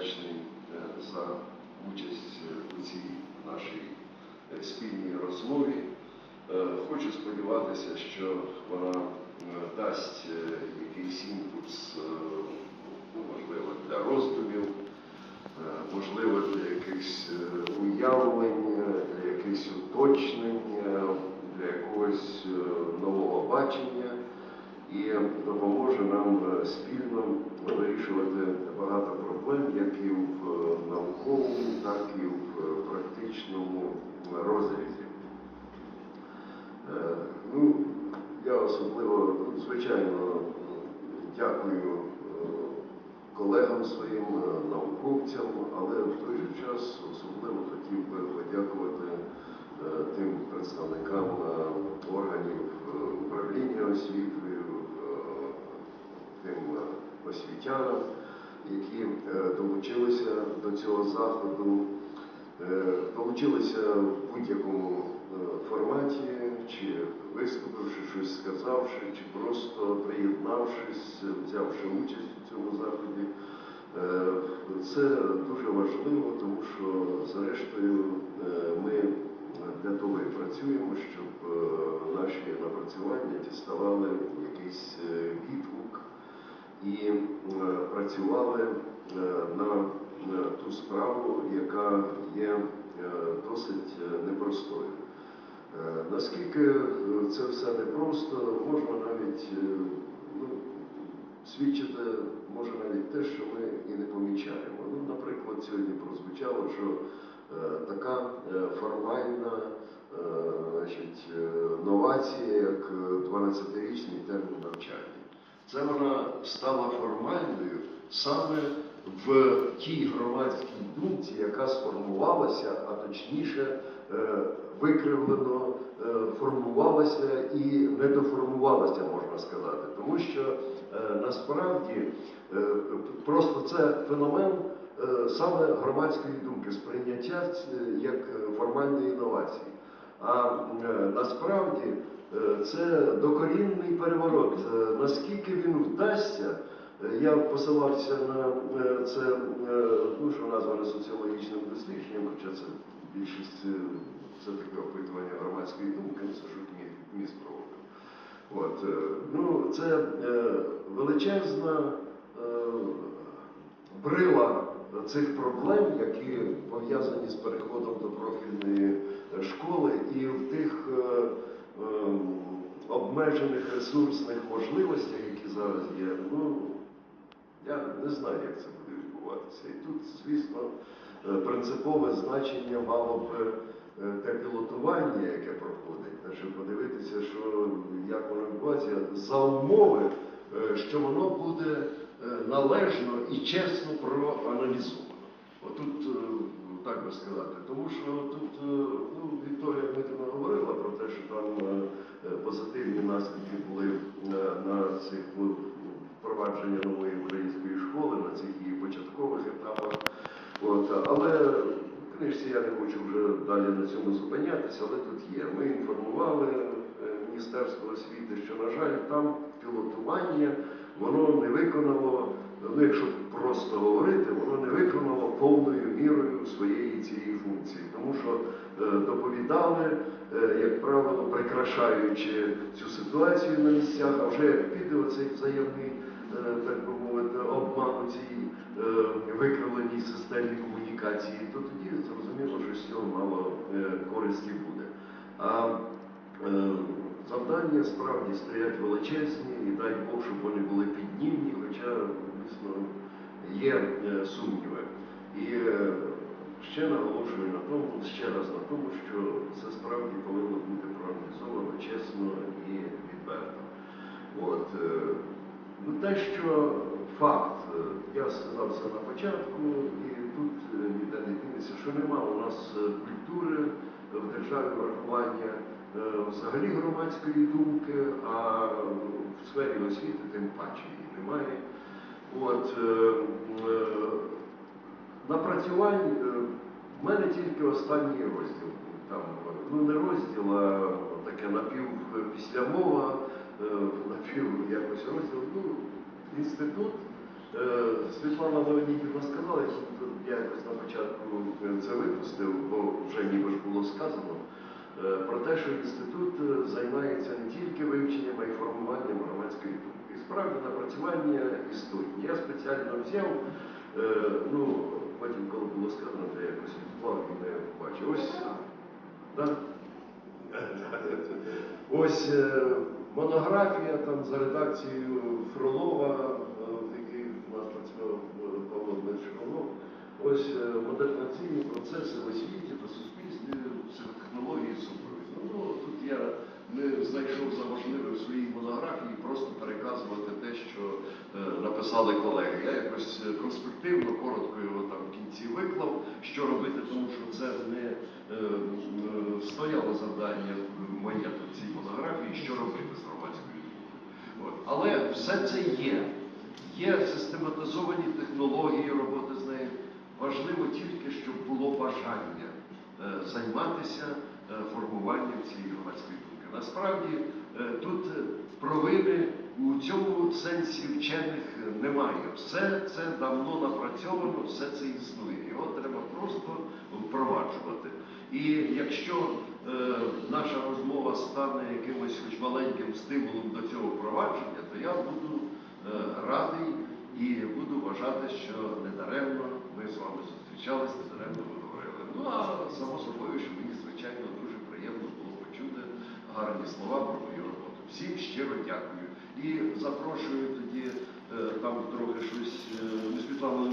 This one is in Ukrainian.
вдячний е, за участь у цій нашій спільній розмові. Е, Хочу сподіватися, що вона е, дасть якийсь імпульс, е, ну, можливо, для роздумів, е, можливо, для якихось е, уявлень, е, для якихось уточнень, е, для якогось е, нового бачення і допоможе нам е, спільно вирішувати багато проблем, як і в е, науковому, так і в е, практичному розрізі. Ну, я особливо, ну, звичайно, дякую колегам своїм, науковцям, але в той же час особливо хотів би подякувати е, тим представникам е, органів е, управління освітою, е, тим е, освітянам, які е, долучилися до цього заходу, е, долучилися в будь-якому е, форматі, чи виступивши щось сказавши, чи просто приєднавшись, взявши участь у цьому заході. Це дуже важливо, тому що, зрештою, ми для того і працюємо, щоб наші напрацювання діставали якийсь відгук і е, працювали е, на ту справу, яка є е, досить непростою. Наскільки це все непросто, можна навіть ну, свідчити може навіть те, що ми і не помічаємо. Ну, наприклад, сьогодні прозвучало, що така формальна значить, новація, як е, 12-річний термін навчання. Це вона стала формальною саме в тій громадській думці, яка сформувалася, а точніше е, викривлено е, формувалася і недоформувалася, можна сказати. Тому що е, насправді просто це феномен саме громадської думки, сприйняття як формальної інновації. А е, насправді е, це докорінний переворот. Е, Наскільки він вдасться, я посилався на це, ну, що назване соціологічним дослідженням, хоча це більшість це таке опитування громадської думки, ж мі- міст. От, ну, це величезна брила цих проблем, які пов'язані з переходом до профільної е, школи, і в тих е, ем, обмежених ресурсних можливостях, які зараз є, ну я не знаю, як це буде відбуватися. І тут, звісно, е, принципове значення мало б те пілотування, яке проходить, щоб подивитися, що як воно відбувається, за умови, що воно буде належно і чесно проаналізовано. Отут, е, так би сказати, тому що тут е, ну, Вікторія Дмитрівна говорила про те, що там е, е, позитивні наслідки були е, на цих ну, впровадження нової української школи, на цих її початкових етапах. От, але книжці я не хочу вже далі на цьому зупинятися, але тут є. Ми інформували е, Міністерство освіти, що, на жаль, там пілотування воно не виконало, ну якщо просто говорити, воно не виконало повною мірою своєї цієї функції, тому що е, доповідали, е, як правило, прикрашаючи цю ситуацію на місцях, а вже як піде оцей взаємний, е, так би мовити, обман у цій викривленій системі комунікації, то тоді зрозуміло, що з цього мало користі буде. А завдання справді стоять величезні, і дай Бог, щоб вони були піднімні, хоча, звісно, є е, сумніви. І е, ще наголошую на тому, ще раз на тому, що це справді повинно бути проаналізовано чесно і відверто. От, е, ну, те, що факт, я сказав це на початку, і тут ніде не дінеться, що нема у нас культури в державі врахування взагалі громадської думки, а в сфері освіти тим паче її немає. От, е, е, напрацювань е, в мене тільки останній розділ. Там, ну не розділ, а таке напівпіслямова, е, напів якось розділ. Ну, інститут Е, Світлана Леонідівна сказала, я якось на початку е, це випустив, бо вже ніби ж було сказано, е, про те, що інститут е, займається не тільки вивченням, а й формуванням громадської думки. Справді напрацювання істотні. Я спеціально взяв, е, ну, потім, коли було сказано, то я якось відклав і не побачив. Ось, да? Ось е, монографія там за редакцією Фролова, е, в якій у нас працював е, Павло Дмитрович Фролов. Ось е, модернізаційні процеси в освіті та суспільстві, психотехнології супроводу. Ну, тут я не знайшов за важливе в своїй монографії просто переказувати те, що е, написали колеги. Я якось е, конспективно, коротко його там в кінці виклав, що робити, тому що це не е, м, стояло завдання моє в цій монографії, що робити з громадською. От. Але все це є. Є систематизовані технології роботи з нею. Важливо тільки, щоб було бажання е, займатися е, формуванням цієї громадської. Насправді е, тут е, провини у цьому сенсі вчених немає. Все це давно напрацьовано, все це існує. Його треба просто впроваджувати. І якщо е, наша розмова стане якимось хоч маленьким стимулом до цього впровадження, то я буду е, радий і буду вважати, що недаремно ми з вами зустрічалися, недаремно ми говорили. Ну а само собою, що мені, звичайно, дуже приємно було почути гарні слова про мою роботу. Всім щиро дякую. І запрошую тоді е, там трохи щось, е, Світлана